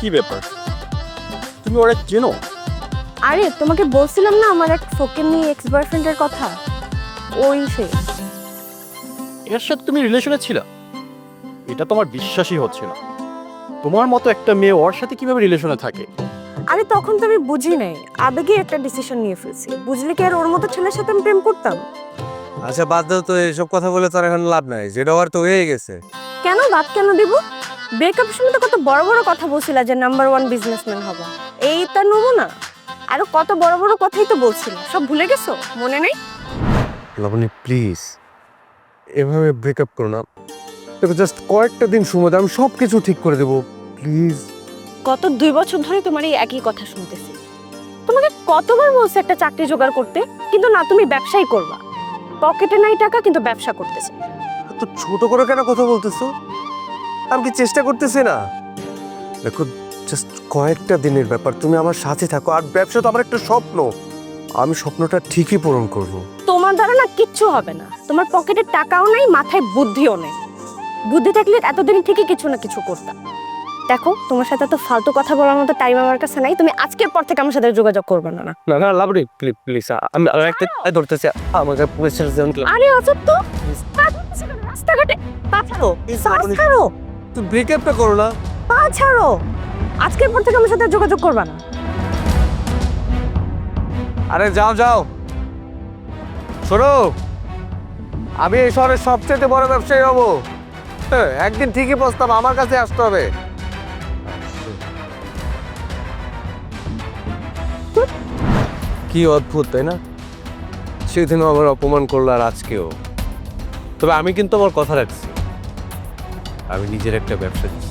কি ব্যাপার? তুমি ওরা চেনো? আরে তোমাকে বলছিলাম না আমার এক ফোকেনি এক্স বয়ফ্রেন্ডের কথা? ওই সে। এর সাথে তুমি রিলেশনে ছিল? এটা তোমার বিশ্বাসই হচ্ছে না। তোমার মতো একটা মেয়ে ওর সাথে কীভাবে রিলেশনে থাকে? আরে তখন তো আমি বুঝি নাই। আবেগে একটা ডিসিশন নিয়ে ফেলছি। বুঝলে কি আর ওর মতো ছেলের সাথে আমি প্রেম করতাম? আচ্ছা বাদ দাও তো এসব কথা বলে তার এখন লাভ নাই। যেটা হওয়ার তো হয়ে গেছে। কেন? বাদ কেন দিব? ব্রেকআপ সময় তো কত বড় বড় কথা বলছিলা যে নাম্বার ওয়ান বিজনেসম্যান হবা। এই তার নমুনা আরও কত বড় বড় কথাই তো বলছিল। সব ভুলে গেছো? মনে নেই? লাবণী প্লিজ এভাবে ব্রেকআপ করো না। তোকে জাস্ট কয়েকটা দিন সময় দাও আমি সব কিছু ঠিক করে দেবো। প্লিজ গত দুই বছর ধরে তোমার এই একই কথা শুনতেছি। তোমাকে কতবার বলছে একটা চাকরি জোগাড় করতে কিন্তু না তুমি ব্যবসাই করবা। পকেটে নাই টাকা কিন্তু ব্যবসা করতেছে। তো ছোট করে কেন কথা বলতেছো? আমি কি চেষ্টা করতেছি না? দেখো জাস্ট কয়েকটা দিনের ব্যাপার তুমি আমার সাথে থাকো আর ব্যবসা তো আমার একটা স্বপ্ন। আমি স্বপ্নটা ঠিকই পূরণ করব। তোমার দ্বারা না কিচ্ছু হবে না। তোমার পকেটে টাকাও নাই মাথায় বুদ্ধিও নেই। বুদ্ধি থাকলে এতদিন ঠিকই কিছু না কিছু করতাম। দেখো তোমার সাথে তো ফালতু কথা বলার মতো টাইম আমার কাছে নাই তুমি আজকের পর থেকে আমার সাথে যোগাযোগ করবে না না। না না লাবণী প্লিজ প্লিজ আমি আর একটা ধরতেছি আমাকে পুলিশের জন্য আরে অসব তো রাস্তাঘাটে পা ছাড়ো শ্বাস তুই ব্রেকআপটা করো না পা ছাড়ো। আজকের পর থেকে আমার সাথে যোগাযোগ করবে না। আরে যাও যাও। শোনো আমি এই শহরের সবচেয়ে বড় ব্যবসায়ী হব। হ্যাঁ, একদিন ঠিকই প্রস্তাব আমার কাছে আসতে হবে। কি অদ্ভুত তাই না? সেদিনও আমার অপমান করল আর আজকেও। তবে আমি কিন্তু আমার কথা রাখছি। আমি নিজের একটা ব্যবসা দিচ্ছি।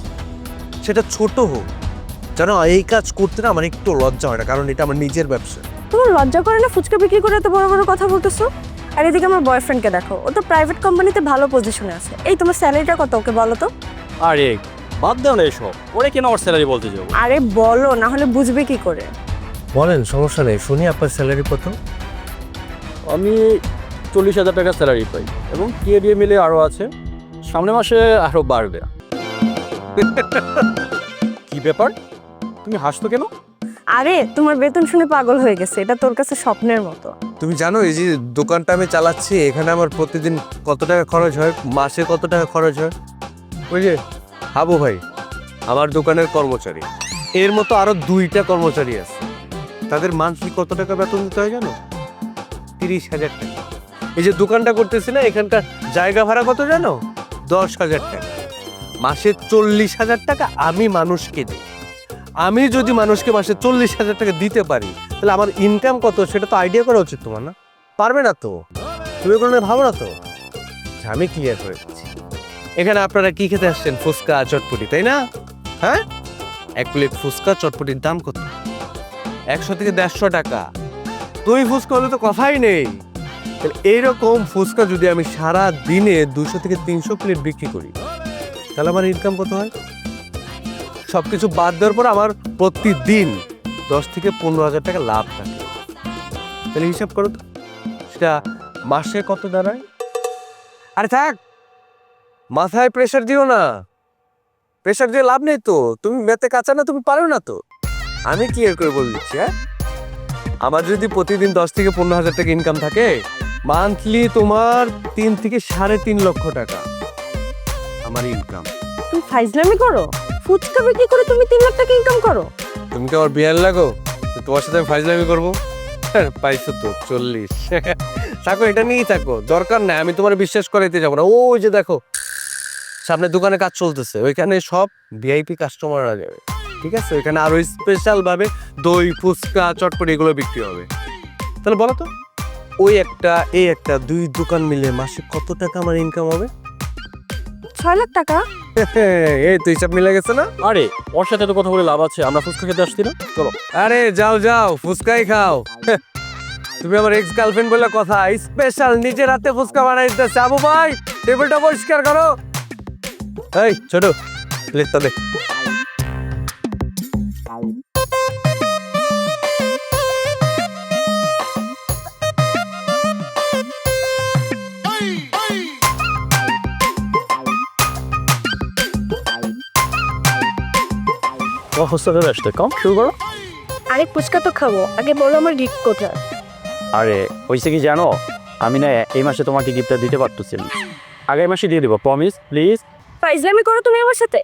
সেটা ছোট হোক। জানো এই কাজ করতে না আমার একটু লজ্জা হয় না কারণ এটা আমার নিজের ব্যবসা। তোমার লজ্জা করে না ফুচকা বিক্রি করে এত বড় বড় কথা বলতেছো? আর এদিকে আমার বয়ফ্রেন্ডকে দেখো ও তো প্রাইভেট কোম্পানিতে ভালো পজিশনে আছে। এই তোমার স্যালারিটা কত ওকে বলো তো? আরে বাদ দাও না এসব। ওরে কেন আমার স্যালারি বলতে যাব? আরে বলো না হলে বুঝবে কি করে? বলেন সমস্যা নেই। শুনি আপনার স্যালারি কত? আমি চল্লিশ হাজার টাকা স্যালারি পাই। এবং টিএ দিয়ে মিলে আরও আছে। সামনের মাসে আরও বাড়বে। কি ব্যাপার? তুমি হাসতো কেন? আরে তোমার বেতন শুনে পাগল হয়ে গেছে এটা তোর কাছে স্বপ্নের মতো। তুমি জানো এই যে দোকানটা আমি চালাচ্ছি এখানে আমার প্রতিদিন কত টাকা খরচ হয়? মাসে কত টাকা খরচ হয়? ওই যে হাবু ভাই আমার দোকানের কর্মচারী। এর মতো আরও দুইটা কর্মচারী আছে। তাদের মান্থলি কত টাকা বেতন দিতে হয় জানো? তিরিশ হাজার টাকা। এই যে দোকানটা করতেছি না এখানকার জায়গা ভাড়া কত জানো? দশ হাজার টাকা। মাসে চল্লিশ হাজার টাকা আমি মানুষকে দিই। আমি যদি মানুষকে মাসে চল্লিশ হাজার টাকা দিতে পারি তাহলে আমার ইনকাম কত? সেটা তো আইডিয়া করা উচিত তোমার না? পারবে না তো? তুমি কোনো ভাবো না তো? আচ্ছা, আমি ক্লিয়ার করে দিচ্ছি। এখানে আপনারা কি খেতে আসছেন? ফুচকা চটপটি তাই না? হ্যাঁ? এক প্লেট ফুচকা চটপটির দাম কত? একশো থেকে দেড়শো টাকা। তুই ফুচকা হলে তো কথাই নেই। তাহলে এইরকম ফুচকা যদি আমি সারা দিনে দুশো থেকে তিনশো প্লেট বিক্রি করি, তাহলে আমার ইনকাম কত হয়? সবকিছু বাদ দেওয়ার পর আমার প্রতিদিন দশ থেকে পনেরো হাজার টাকা লাভ থাকে। তাহলে হিসাব করো তো, সেটা মাসে কত দাঁড়ায়? আরে থাক, মাথায় প্রেশার দিও না। প্রেশার দিয়ে লাভ নেই তো, তুমি মেতে কাঁচা না, তুমি পারো না তো। আমি কি ক্লিয়ার করে বলে দিচ্ছি হ্যাঁ? আমার যদি প্রতিদিন দশ থেকে পনেরো হাজার টাকা ইনকাম থাকে মান্থলি তোমার তিন থেকে সাড়ে তিন লক্ষ টাকা। আমার ইনকাম তুমি ফাইজলামি করো? ফুচকা বিক্রি করে তুমি তিন লাখ টাকা ইনকাম করো? তুমি কি আমার বিয়ার লাগো? তোমার সাথে আমি ফাইজলামি করব? হ্যাঁ, পাইছো তো চল্লিশ। থাকো এটা নিয়েই থাকো। দরকার নাই আমি তোমার বিশ্বাস করাইতে যাব না। ওই যে দেখো সামনে দোকানে কাজ চলতেছে। ওইখানে সব ভিআইপি কাস্টমাররা যাবে। ঠিক আছে? ওইখানে আরও স্পেশাল ভাবে দই ফুচকা চটপটি এগুলো বিক্রি হবে। তাহলে বলো তো। ওই একটা এই একটা দুই দোকান মিলে মাসে কত টাকা আমার ইনকাম হবে? ছয় লাখ টাকা? এই তো হিসাব মিলে গেছে না? আরে ওর সাথে তো কথা বলে লাভ আছে আমরা ফুচকা খেতে আসছি না? চলো। আরে যাও যাও ফুচকাই খাও। তুমি আমার এক্স গার্লফ্রেন্ড বলে কথা স্পেশাল নিজের হাতে ফুচকা বানাই দিতেছে। আবু ভাই টেবিলটা পরিষ্কার করো। এই ছোট প্লেটটা অবস্থা করে আসতে কম শুরু করো। আরে ফুচকা তো খাব। আগে বলো আমার রিক কোথায়? আরে হয়েছে কি জানো? আমি না এই মাসে তোমাকে গিফটটা দিতে পারতেছি না আগামী মাসে দিয়ে দেবো প্রমিস প্লিজ ফাইজলামি করো তুমি আমার সাথে।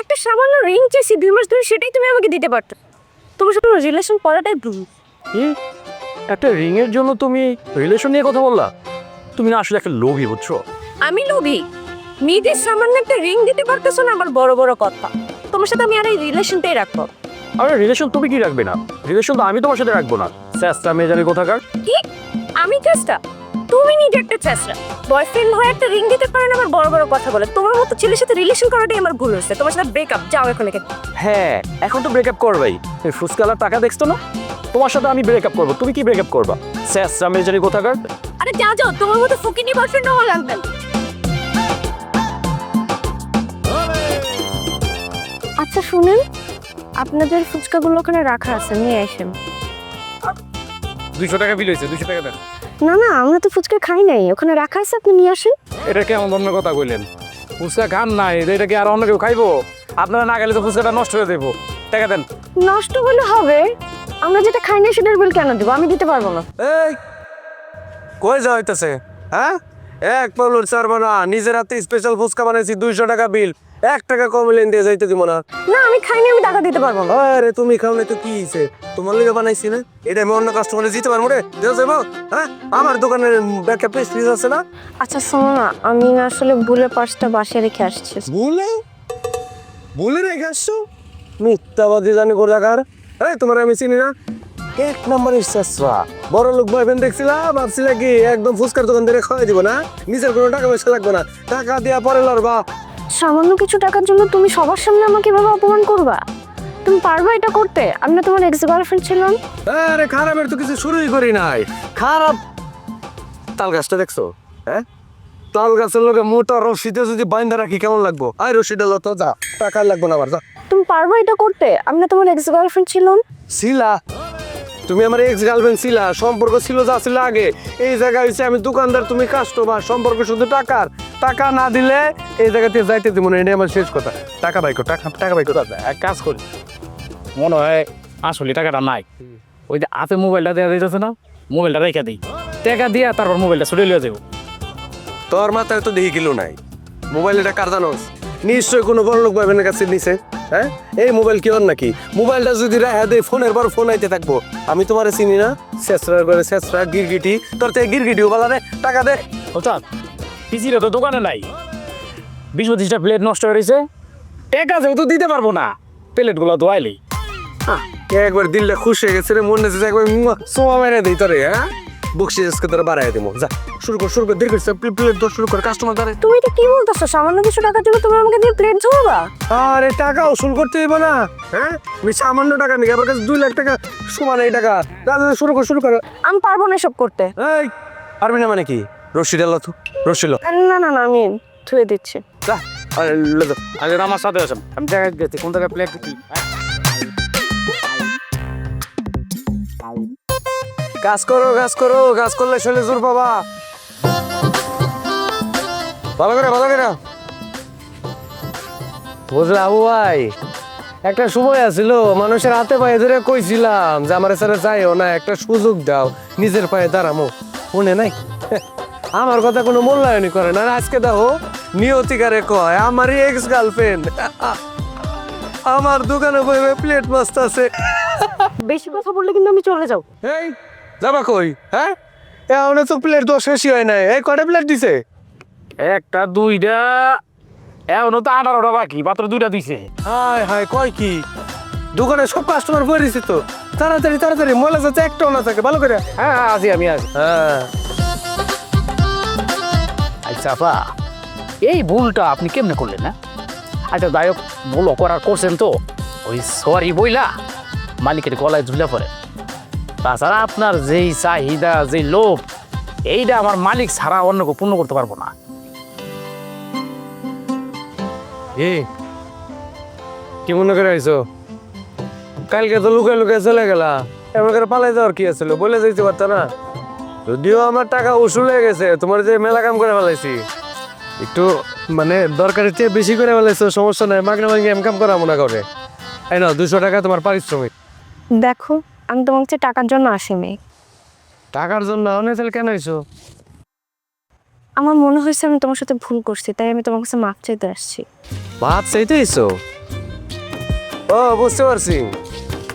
একটা সামান্য রিং চেয়েছি দুই মাস ধরে সেটাই তুমি আমাকে দিতে পারতো। তোমার সাথে রিলেশন করাটাই ভুল। একটা রিংয়ের জন্য তুমি রিলেশন নিয়ে কথা বললা? তুমি না আসলে একটা লোভী বুঝছ? আমি লোভী? মেয়েদের সামান্য একটা রিং দিতে পারতেছো না আমার বড় বড় কথা। তোমার সাথে আমি আর এই রিলেশনটাই রাখব। আরে রিলেশন তুমি কি রাখবে না? রিলেশন তো আমি তোমার সাথে রাখব না। স্যাসটা মেয়ে জানি কোথাকার। কি? আমি চেষ্টা তুমি নিজে একটা চেষ্টা বয়ফ্রেন্ড হয়ে একটা রিং দিতে পারে না আমার বড় বড় কথা বলে। তোমার মতো ছেলের সাথে রিলেশন করাটাই আমার ভুল হচ্ছে তোমার সাথে ব্রেকআপ যাও এখন এখানে হ্যাঁ এখন তো ব্রেকআপ করবেই। ফুসকালার টাকা দেখছ না? তোমার সাথে আমি ব্রেকআপ করব। তুমি কি ব্রেকআপ করবা? স্যাসটা মেয়ে জানি কোথাকার? আরে যাও যাও। তোমার মতো ফুকিনি বয়ফ্রেন্ড হওয়া লাগবে আচ্ছা শুনেন। আপনাদের ফুচকাগুলো ওখানে রাখা আছে নিয়ে আসেন। দুইশো টাকা বিল হয়েছে দুইশো টাকা দেন। না না আমরা তো ফুচকা খাই নাই। ওখানে রাখা আছে আপনি নিয়ে আসেন। এটা কেমন ধরনের কথা কইলেন? ফুচকা খান নাই এটা কি আর অন্য কেউ খাইবো? আপনারা না গেলে তো ফুচকাটা নষ্ট হয়ে দেবো। টাকা দেন। নষ্ট হলে হবে। আমরা যেটা খাই নাই সেটার বিল কেন দেবো? আমি দিতে পারব না। এই কই যা হইতেছে? হ্যাঁ? এক পাউলুর চারবো না নিজের হাতে স্পেশাল ফুচকা বানাইছি দুইশো টাকা বিল এক টাকা কম লেন দিয়ে যাইতে দিব না। না আমি খাই নাই আমি টাকা দিতে পারব না। আরে তুমি খাও না তো কি হইছে? তোমার লিগে বানাইছি না? এটা আমি অন্য কাস্টমারে দিতে পারব রে। দেও যাব হ্যাঁ? আমার দোকানের ব্যাকআপ পেস্ট্রিজ আছে না? আচ্ছা শোনো না আমি না আসলে ভুলে পার্সটা বাসায় রেখে আসছি। ভুলে? ভুলে রেখে আসছো? মিথ্যাবাদী জানি কোথাকার। এই তোমার আমি চিনি না। এক নম্বরের চেষ্টা বড় লোক বয়ফ্রেন্ড দেখছিলাম ভাবছিলা কি একদম ফুচকার দোকান ধরে খাওয়াই দিব না? নিজের কোনো টাকা পয়সা লাগবে না। টাকা দিয়া পরে লড়বা। সামান্য কিছু টাকার জন্য তুমি সবার সামনে আমাকে এভাবে অপমান করবা? তুমি পারবা এটা করতে? আমি না তোমার এক্স গার্লফ্রেন্ড ছিলাম। আরে খারাপের তো কিছু শুরুই করি নাই। খারাপ তাল গাছটা দেখছ? হ্যাঁ? তাল গাছের লোকে মোটা রশিতে যদি বাইন্ধা রাখি কেমন লাগবো? আয় রশিটা লত যা। টাকা লাগবো না আবার যা। তুমি পারবা এটা করতে? আমি না তোমার এক্স গার্লফ্রেন্ড ছিলাম। ছিলা। তুমি আমার এক্স গার্লফ্রেন্ড ছিলা সম্পর্ক ছিল যা ছিল আগে। এই জায়গায় হচ্ছে আমি দোকানদার তুমি কাস্টমার সম্পর্ক শুধু টাকার। টাকা না দিলে এই জায়গাতে যাইতে দিব না এটা আমার শেষ কথা। টাকা বাইকো টাকা টাকা বাইকো এক কাজ করি। মনে হয় আসলে টাকাটা নাই। ওই যে হাতে মোবাইলটা দেওয়া দিতেছে না মোবাইলটা রেখে দিই। টাকা দিয়া তারপর মোবাইলটা ছুটে লিয়ে যাব তোর মাথায় তো দেখি কিলো নাই। মোবাইল এটা কার জানোস? নিশ্চয়ই কোনো বড় লোক ভাইবেনের কাছে নিছে। হ্যাঁ? এই মোবাইল কি নাকি? মোবাইলটা যদি রাখা দেয় ফোনের পর ফোন আইতে থাকব। আমি তোমারে চিনি না। শেষরা করে শেষরা গিরগিটি। তোর থেকে গিরগিটিও বলা রে। টাকা দে। ওস্তাদ পিসিটা তো দোকানে নাই। বিশ পঁচিশটা প্লেট নষ্ট হয়ে রয়েছে টাকা যেহেতু দিতে পারব না প্লেটগুলো তো আইলেই। একবার দিলটা খুশি হয়ে গেছে রে মনে হচ্ছে একবার সোমা মেরে দিই তোরে হ্যাঁ? বকশিসকে তোরা বাড়াই দিব যা শুরু কর শুরু কর দীর্ঘ প্লেট দর শুরু কর কাস্টমার দাঁড়ায়। তুমি এটা কি বলতেছো? সামান্য কিছু টাকার জন্য তুমি আমাকে দিয়ে প্লেট ধোবা আরে টাকা উসুল করতে হইব না হ্যাঁ? আমি সামান্য টাকা নিই আমার কাছে দুই লাখ টাকা সমান এই টাকা। দাদা শুরু কর শুরু কর। আমি পারব না এসব করতে। এই পারবি না মানে কি? রশিদ আল্লাহ তু রশিল না না না আমি ধুয়ে দিচ্ছি। যা আরে লে যা। আমার সাথে আছেন আমি টাকা দিচ্ছি কোন টাকা প্লেট কি কাজ করো কাজ করো কাজ করলে শরীরে জোর পাবা। ভালো করে ভালো করে বুঝলা আবু ভাই একটা সময় আছিল মানুষের হাতে পায়ে ধরে কইছিলাম যে আমার সাথে যাইও না একটা সুযোগ দাও নিজের পায়ে দাঁড়ামো। মনে নাই? আমার কথা কোনো মূল্যায়নই করে না। আজকে দেখো নিয়তিকারে কয় আমারই এক্স গার্লফ্রেন্ড আমার দোকানে বইবে প্লেট মাস্ত আছে বেশি কথা বললে কিন্তু আমি চলে যাও এই যাবা কই হ্যাঁ? এখন তো প্লেট দশ বেশি হয় নাই। এই কটা প্লেট দিছে? একটা দুইটা এখনও তো আঠারোটা বাকি মাত্র দুইটা দিছে। হাই হাই কয় কি? দোকানে সব কাস্টমার বয়ে দিছে তো। তাড়াতাড়ি তাড়াতাড়ি ময়লা যাতে একটাও না থাকে ভালো করে। হ্যাঁ হ্যাঁ, আছি আমি আছি। হ্যাঁ। আচ্ছা আপা এই ভুলটা আপনি কেমনে করলেন না আচ্ছা যাই হোক ভুল করার করছেন তো। ওই সরি বইলা মালিকের গলায় ঝুলে পড়ে। তাছাড়া আপনার যেই চাহিদা যেই লোভ এইটা আমার মালিক ছাড়া অন্যকে পূর্ণ করতে পারব না। এ কি মনে করে আইছো? কালকে তো লুকে লুকে চলে গেলা। এমন করে পালাই যাওয়ার কি আছিল? বলে যাইতে পারত না। যদিও আমার টাকা উসুল হয়ে গেছে তোমার যে মেলা কাম করে ফেলাইছি। একটু মানে দরকারের চেয়ে বেশি করে ফেলাইছো সমস্যা নাই। মাগনা মাগি এম কাম করা মনে করে। এই নাও দুশো টাকা তোমার পারিশ্রমিক। দেখো আমি তোমার কাছে টাকার জন্য আসিনি। টাকার জন্য? অনেক কেন হয়েছো আমার মনে হয়েছে আমি তোমার সাথে ভুল করছি তাই আমি তোমার কাছে মাপ চাইতে আসছি। ভাত চাইতে এসো? ও বুঝতে পারছি।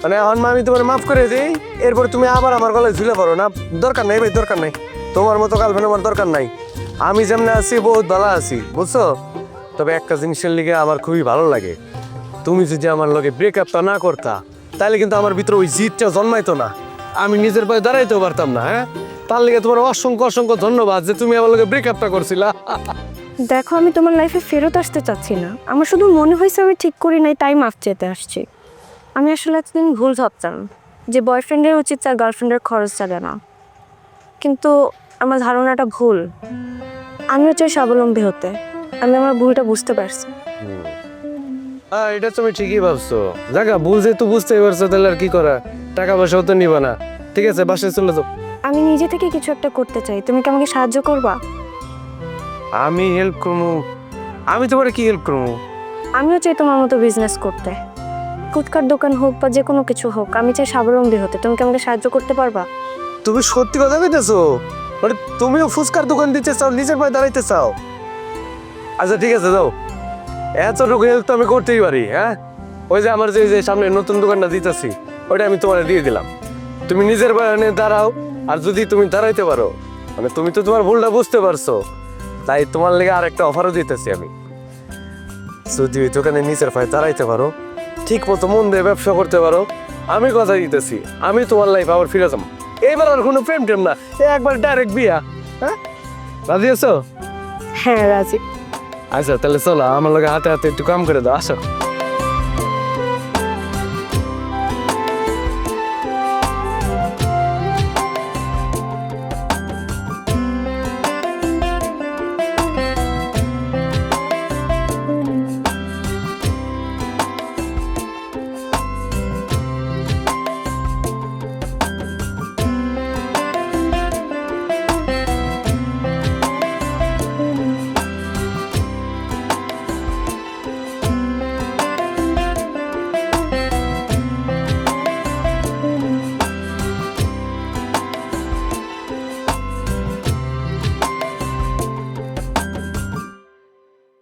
মানে এখন আমি তোমার মাফ করে দিই এরপর তুমি আবার আমার গলায় ঝুলে পড়ো। না দরকার নাই ভাই দরকার নাই। তোমার মতো গার্লফ্রেন্ড আমার দরকার নাই। আমি যেমন আছি বহুত ভালো আছি বুঝছ? তবে একটা জিনিসের লিগে আমার খুবই ভালো লাগে। তুমি যদি আমার লগে ব্রেকআপটা না করতা তাহলে কিন্তু আমার ভিতরে ওই জিদটা জন্মাইতো না। আমি নিজের পায়ে দাঁড়াইতেও পারতাম না হ্যাঁ? তার লিগে তোমার অসংখ্য অসংখ্য ধন্যবাদ যে তুমি আমার লগে ব্রেকআপটা করছিলা। দেখো আমি তোমার লাইফে ফেরত আসতে চাচ্ছি না। আমার শুধু মনে হয়েছে আমি ঠিক করি নাই তাই মাপ চেতে আসছি। আমি আসলে এতদিন ভুল ভাবতাম যে বয়ফ্রেন্ডের উচিত তার গার্লফ্রেন্ডের খরচ চালে না। কিন্তু আমার ধারণাটা ভুল। আমিও চাই স্বাবলম্বী হতে। আমি আমার ভুলটা বুঝতে পারছি। হ্যাঁ এটা তুমি ঠিকই ভাবছ। জায়গা ভুল তো বুঝতেই পারছ তাহলে আর কি করা? টাকা পয়সাও তো নিবা না। ঠিক আছে বাসায় চলে যাও। আমি নিজে থেকে কিছু একটা করতে চাই। তুমি কি আমাকে সাহায্য করবা? আমি হেল্প করব আমি তোমার কি হেল্প করব আমিও চাই তোমার মতো বিজনেস করতে। ফুচকার দোকান হোক বা যে কোনো কিছু হোক আমি চাই স্বাবলম্বী হতে। তুমি কি আমাকে সাহায্য করতে পারবা? তুমি সত্যি কথা কইতেছো? মানে তুমিও ফুচকার দোকান দিতে চাও নিজের পায়ে দাঁড়াইতে চাও? আচ্ছা ঠিক আছে যাও। এতটুকু হেল্প তো আমি করতেই পারি হ্যাঁ? ওই যে আমার যে যে সামনে নতুন দোকানটা দিতেছি, ওইটা আমি তোমার দিয়ে দিলাম। তুমি নিজের পায়ে দাঁড়াও, আর যদি তুমি দাঁড়াইতে পারো মানে তুমি তো তোমার ভুলটা বুঝতে পারছ, তাই তোমার লেগে আর একটা অফারও দিতেছি আমি। যদি ওই দোকানে নিজের পায়ে দাঁড়াইতে পারো ঠিক মতো মন দিয়ে ব্যবসা করতে পারো, আমি কথা দিতেছি, আমি তোমার লাইফ আবার ফিরে যাব। এবার আর কোনো প্রেম টেম না, একবার ডাইরেক্ট বিয়া হ্যাঁ? রাজি আছো? হ্যাঁ রাজি। আচ্ছা তাহলে চলো আমার লোক হাতে হাতে একটু কাম করে দাও আসো।